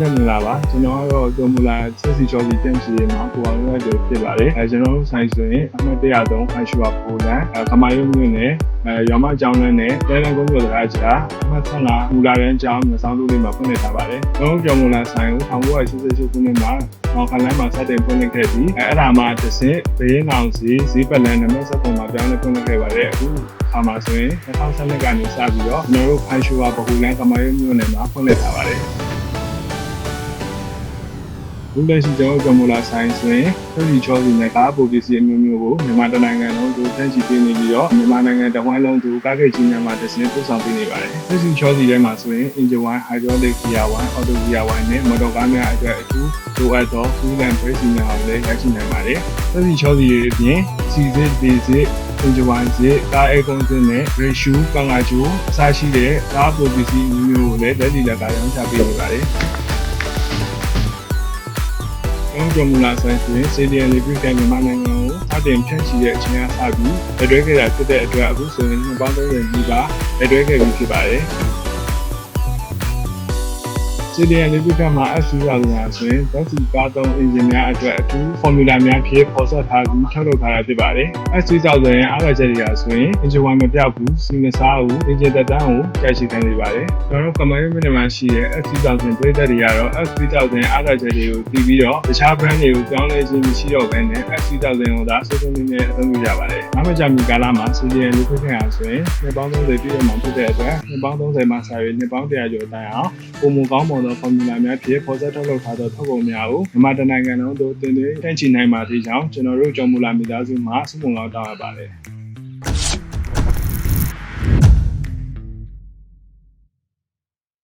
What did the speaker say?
ဟုတ်ကဲ့မင်္ဂလာပါကျွန်တော်ကတော့ဒေါ်မူလာဆက်စီချောစီတန့်စီမှာကိုအောင်ရွက်ကျော်ဖြစ်ပါတယ်အဲကျွန်တော်တို့ဆိုင်ဆိုရင်အမှတ်103အရှူပါပိုလန်အဲခမာယုံမြို့နယ်အဲရွာမကျောင်းလန်းနဲ့တဲလန်ကုန်းကျော်တရားကြားအမှတ်15မူလာရန်ကျောင်းမျိုးဆောင်လူလေးမှာဖွင့်လှစ်ထားပါတယ်ကျွန်တော်တို့ဒေါ်မူလာဆိုင်ကို1988ခုနှစ်မှာအောင်ခလန်းမှာစတင်ဖွင့်လှစ်ခဲ့ပြီးအဲအဲ့ဒါမှတစ်ဆင့်ဘေးနောင်စီဈေးပတ်လန်နံပါတ်7ပုံမှာပြောင်းလဲဖွင့်လှစ်ခဲ့ပါတယ်အခုအခါမှာဆိုရင်2012ကနေစပြီးတော့ကျွန်တော်တို့ဖိုင်ရှူပါဘဟုလန်ခမာယုံမြို့နယ်မှာဖွင့်လှစ်ထားပါတယ် ဘူးလက်ရှိကျွန်တော်ကမ္ဘောလာဆိုင်ဆိုရင်ပြည်ပြည်ချောစီနဲ့ကားပိုပစ္စည်းအမျိုးမျိုးကိုမြန်မာတိုင်းနိုင်ငံလုံးသူတန်းချီပေးနေပြီးတော့မြန်မာနိုင်ငံတဝန်းလုံးသူကားဂိတ်ကြီးများမှာတစ်စင်းပို့ဆောင်ပေးနေပါတယ်။ပြည်ပြည်ချောစီထဲမှာဆိုရင် Engine 1, Hydraulic Gear 1, Auto Gear 1နဲ့မော်တော်ကားများအတွက်အထူးလိုအပ်သော fuel and brake များကိုလည်းရရှိနိုင်ပါတယ်။ပြည်ပြည်ချောစီရဲ့အပြင်စီစစ်ဒေစစ်အင်ဂျင်ဝိုင်းစစ်ကားအဲကွန်စင်နဲ့ ratio ကံငါကျိုးအစရှိတဲ့ကားပိုပစ္စည်းအမျိုးမျိုးကိုလည်းလက်လီလက်ကရောင်းချပေးနေပါတယ်။ ကျွန်တော်တို့မူလာဆိုင်ဆိုရင် CDN Lubricant မြန်မာနိုင်ငံကိုစတင်ဖြန့်ချီတဲ့အချိန်ကစပြီးလက်တွဲခဲ့တာဖြစ်တဲ့အတွက်အခုဆိုရင်နှစ်ပေါင်း30နီးပါးလက်တွဲခဲ့ပြီးဖြစ်ပါတယ်။ CDN Lubricant မှာ SU ရာညာဆိုရင်ဓာတ်ဆီကားသုံးအင်ဂျင်များအတွက်အထူး formula များဖြင့်ပေါ်ဆက်ထားပြီးထုတ်လုပ်ထားတာဖြစ်ပါတယ်။ SU ကြောင့်ဆိုရင်အားရချက်တွေကဆိုရင် engine 1မပြောက်ဘူးစီမစားဘူး engine သက်တမ်းကိုကြာရှည်ခံနေပါတယ်။ကျွန်တော်တို့ command unit မှာရှိတဲ့ SU ကြောင့်ဆိုရင်ပြည်သက်တွေကတော့ SU ကြောင့်ဆိုရင်အားရချက်တွေကိုတည်ပြီးတော့တခြား brand တွေကိုပြောင်းလဲခြင်းမရှိတော့ဘဲနဲ့ SU ကြောင့်ဆိုရင်ကိုသာစိုးစိုးနေနေအသုံးပြုကြပါတယ်။နောက်မှကြာမီကာလမှာ CDN Lubricant ဟာဆိုရင်နှစ်ပေါင်း30ပြည့်ရမှာဖြစ်တဲ့အတွက်နှစ်ပေါင်း30မှာစာရွေးနှစ်ပေါင်း100ကျော်တိုင်အောင်ပုံမကောင်းမွန်သော formula များဖြင့်ပေါ်ဆက်ထုတ်လုပ်ထားသောထုတ်ကုန်များကိုမြန်မာတိုင်းနိုင်ငံလုံးသို့တင်သွင်းတန့်ချီနိုင်ပါသေးကြောင်းကျွန်တော်တို့ကြော်မူလာမိသားစုမှစုပုံလောက်တောင်းရပါတယ်